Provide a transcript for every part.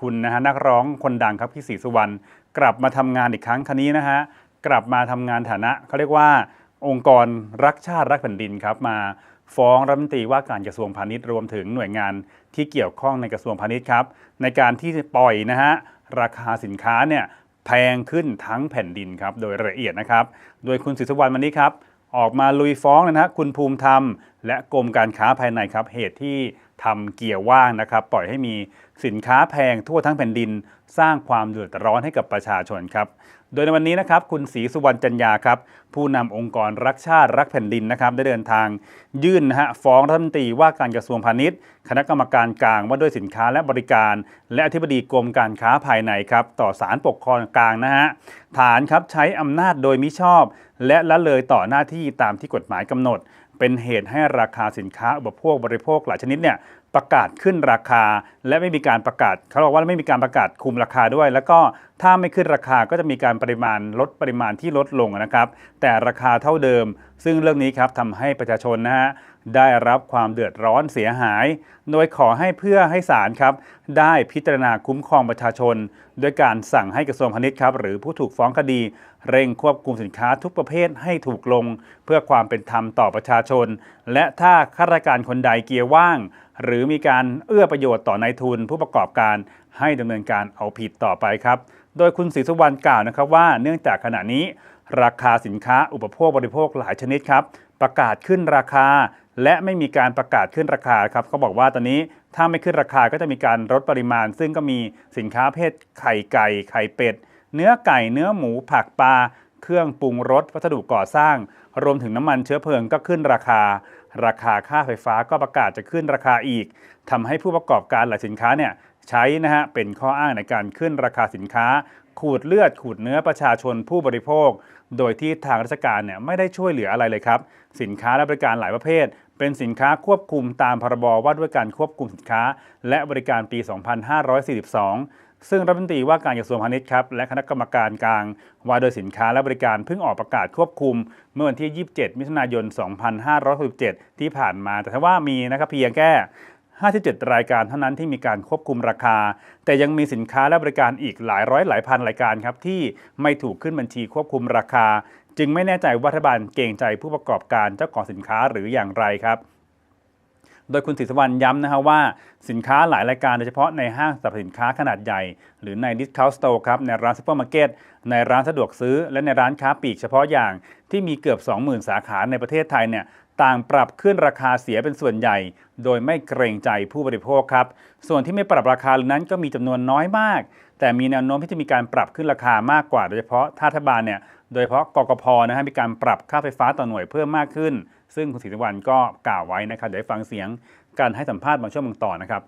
คุณนะฮะนักร้องคนดังครับพี่ศรีสุวรรณกลับมาทำงานอีกครั้งครั้นี้นะฮะกลับมาทำงานฐานะเขาเรียกว่าองค์กรรักชาติรักแผ่นดินครับมาฟ้องรัฐมนตรีว่าการกระทรวงพาณิชย์รวมถึงหน่วยงานที่เกี่ยวข้องในกระทรวงพาณิชย์ครับ ในการที่ปล่อยนะฮะราคาสินค้าเนี่ยแพงขึ้นทั้งแผ่นดินครับโดยละเอียดนะครับ โดยคุณศรีสุวรรณวันนี้ครับออกมาลุยฟ้องเลยนะฮะคุณภูมิธรรม และกรมการค้าภายในครับเหตุที่ ทำเกี่ยวว่างนะครับ ปล่อยให้มีสินค้าแพงทั่วทั้งแผ่นดิน สร้างความเดือดร้อนให้กับประชาชนครับ โดยในวันนี้นะครับ คุณศรีสุวรรณจันยาครับ ผู้นำองค์กรรักชาติรักแผ่นดินนะครับ ได้เดินทางยื่นนะฮะฟ้องรัฐมนตรีว่าการกระทรวงพาณิชย์ คณะกรรมการกลางว่าด้วยสินค้าและบริการ และอธิบดีกรมการค้าภายในครับ ต่อศาลปกครองกลางนะฮะฐานครับใช้อำนาจโดยมิชอบ และละเลยต่อหน้าที่ตามที่กฎหมายกำหนด เป็นเหตุให้ราคาสินค้าอุปโภคบริโภคหลายชนิดเนี่ยประกาศขึ้นราคา และไม่มีการประกาศเขาบอกว่าไม่มีการประกาศคุมราคาด้วย แล้วก็ถ้าไม่ขึ้นราคาก็จะมีการปริมาณลดปริมาณที่ลดลงนะครับ แต่ราคาเท่าเดิม ซึ่งเรื่องนี้ครับทำให้ประชาชนนะฮะได้รับความเดือดร้อนเสียหาย โดยขอให้เพื่อให้ศาลครับ ได้พิจารณาคุ้มครองประชาชนโดยการสั่งให้กระทรวงพาณิชย์ครับหรือผู้ถูกฟ้องคดี เร่งควบคุมสินค้าทุกประเภทให้ถูกลง เพื่อความเป็นธรรมต่อประชาชน และถ้าข้าราชการคนใดเกียร์ว่าง หรือมีการเอื้อประโยชน์ต่อนายทุนผู้ประกอบการให้ดำเนินการเอาผิดต่อไปครับ โดยคุณศรีสุวรรณกล่าวนะครับว่าเนื่องจากขณะนี้ ราคาสินค้าอุปโภคบริโภคหลายชนิดครับ ประกาศขึ้นราคา และไม่มีการประกาศขึ้นราคาครับเขาบอกว่าตอนนี้ถ้าไม่ขึ้นราคาก็จะมีการลดปริมาณ ซึ่งก็มีสินค้าเพศไข่ไก่ไข่เป็ด เนื้อไก่เนื้อหมูผักปลาเครื่องปรุงรสวัสดุก่อสร้าง รวมถึงน้ำมันเชื้อเพลิงก็ขึ้นราคา ราคาค่าไฟฟ้าก็ประกาศจะขึ้นราคาอีกทำให้ผู้ประกอบการหลายสินค้าเนี่ยใช้นะฮะเป็นข้ออ้างในการขึ้นราคาสินค้า ขูดเลือดขูดเนื้อประชาชนผู้บริโภค โดยที่ทางราชการเนี่ยไม่ได้ช่วยเหลืออะไรเลยครับ สินค้าและบริการหลายประเภท เป็นสินค้าควบคุมตามพรบว่าด้วยการควบคุมสินค้า และบริการปี 2542 ซึ่งรัฐมนตรีว่าการกระทรวงพาณิชย์ครับและคณะกรรมการกลางว่าโดยสินค้าและบริการเพิ่งออกประกาศควบคุม เมื่อวันที่ 27 มิถุนายน 2567 ที่ผ่านมา แต่ถ้าว่ามีนะครับเพียงแค่57 รายการเท่านั้นที่มีการควบคุมราคา แต่ยังมีสินค้าและบริการอีกหลายร้อยหลายพันรายการครับที่ไม่ถูกขึ้นบัญชีควบคุมราคา จึงไม่แน่ใจว่ารัฐบาลเกรงใจผู้ประกอบการเจ้าของสินค้าหรืออย่างไรครับโดยคุณศรีสุวรรณย้ำนะฮะว่าสินค้าหลายรายการโดยเฉพาะในห้างสรรพสินค้าขนาดใหญ่ หรือในดิสคาวสโตร์ครับ ในร้านซูเปอร์มาร์เก็ต ในร้านสะดวกซื้อ และในร้านค้าปลีกเฉพาะอย่างที่มีเกือบ 20,000 สาขาในประเทศไทยเนี่ยต่างปรับขึ้นราคาเสียเป็นส่วนใหญ่ โดยไม่เกรงใจผู้บริโภคครับ ส่วนที่ไม่ปรับราคานั้นก็มีจำนวนน้อยมาก แต่มีแนวโน้มที่จะมีการปรับขึ้นราคามากกว่า โดยเฉพาะถ้ารัฐบาลเนี่ยโดยเฉพาะกกพนะฮะมีการปรับค่าไฟฟ้าต่อหน่วยเพิ่มมากขึ้น ซึ่งคุณศรีสุวรรณก็กล่าวไว้นะครับเดี๋ยวฟังเสียงการให้สัมภาษณ์บางช่วงบางตอนนะครับ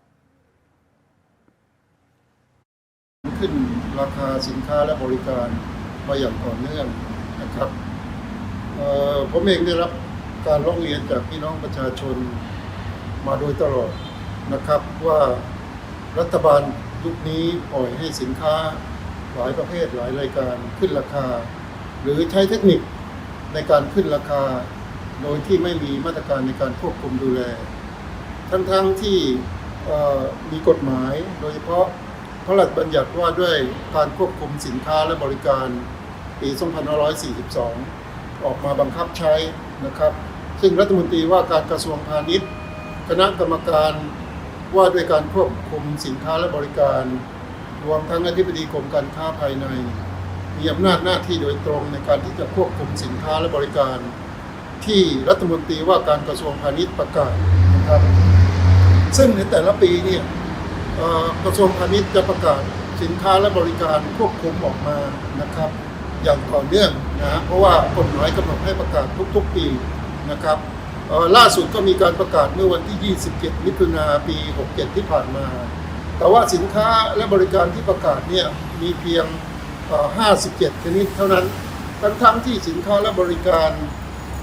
ขึ้นราคาสินค้าและบริการมาอย่างต่อเนื่องนะครับผมเองได้รับการร้องเรียนจากพี่น้องประชาชนมาโดยตลอดนะครับว่ารัฐบาล ยุคนี้ปล่อยให้สินค้าหลายประเภทหลายรายการขึ้นราคา หรือใช้เทคนิคในการขึ้นราคา โดยที่ไม่มีมาตรการในการควบคุมดูแล ทั้งๆทที่มีกฎหมายโดยเฉพาะพระราชบัญญัติว่าด้วยการควบคุมสินค้าและบริการปี 2542 ออกมาบังคับใช้นะครับ ซึ่งรัฐมนตรีว่าการกระทรวงพาณิชย์ คณะกรรมการ ว่าด้วยการควบคุมสินค้าและบริการ รวมทั้งอธิบดีกรมการค้าภายใน มีอำนาจหน้าที่โดยตรงในการที่จะควบคุมสินค้าและบริการ ที่รัฐมนตรีว่าการกระทรวงพาณิชย์ประกาศนะครับซึ่งในแต่ละปีเนี่ยกระทรวงพาณิชย์จะประกาศสินค้าและบริการควบคุมออกมานะครับ อย่างต่อเนื่องนะเพราะว่ากฎหมายกำหนดให้ประกาศทุกๆปีนะครับ ล่าสุดก็มีการประกาศเมื่อวันที่ 27 มิถุนาปี 67 ที่ผ่านมา แต่ว่าสินค้าและบริการที่ประกาศเนี่ยมีเพียง 57 ชนิดเท่านั้น ทั้งๆที่สินค้าและบริการ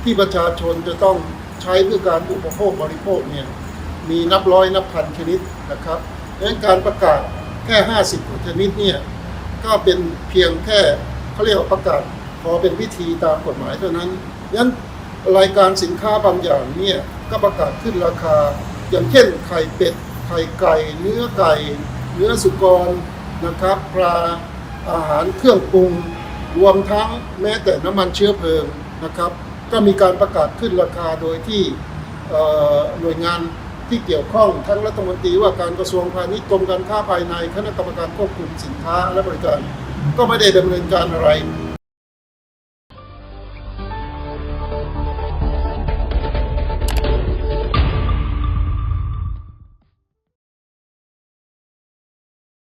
ที่ประชาชนจะต้องใช้เพื่อการอุปโภคบริโภคเนี่ยมีนับร้อยนับพันชนิดนะครับดังนั้นการประกาศแค่ 50กว่าชนิดเนี่ยก็เป็นเพียงแค่เขาเรียกว่าประกาศพอเป็นวิธีตามกฎหมายเท่านั้นดังนั้น รายการสินค้าบางอย่างเนี่ยก็ประกาศขึ้นราคา อย่างเช่นไข่เป็ด ไข่ไก่ เนื้อไก่ เนื้อสุกรนะครับปลาอาหารเครื่องปรุง รวมทั้งแม้แต่น้ำมันเชื้อเพลิงนะครับ ก็มีการประกาศขึ้นราคาโดยที่หน่วยงานที่เกี่ยวข้องทั้งรัฐมนตรีว่าการกระทรวงพาณิชย์กรมการค้าภายในคณะกรรมการควบคุมสินค้าและบริการ ก็ไม่ได้ดำเนินการอะไร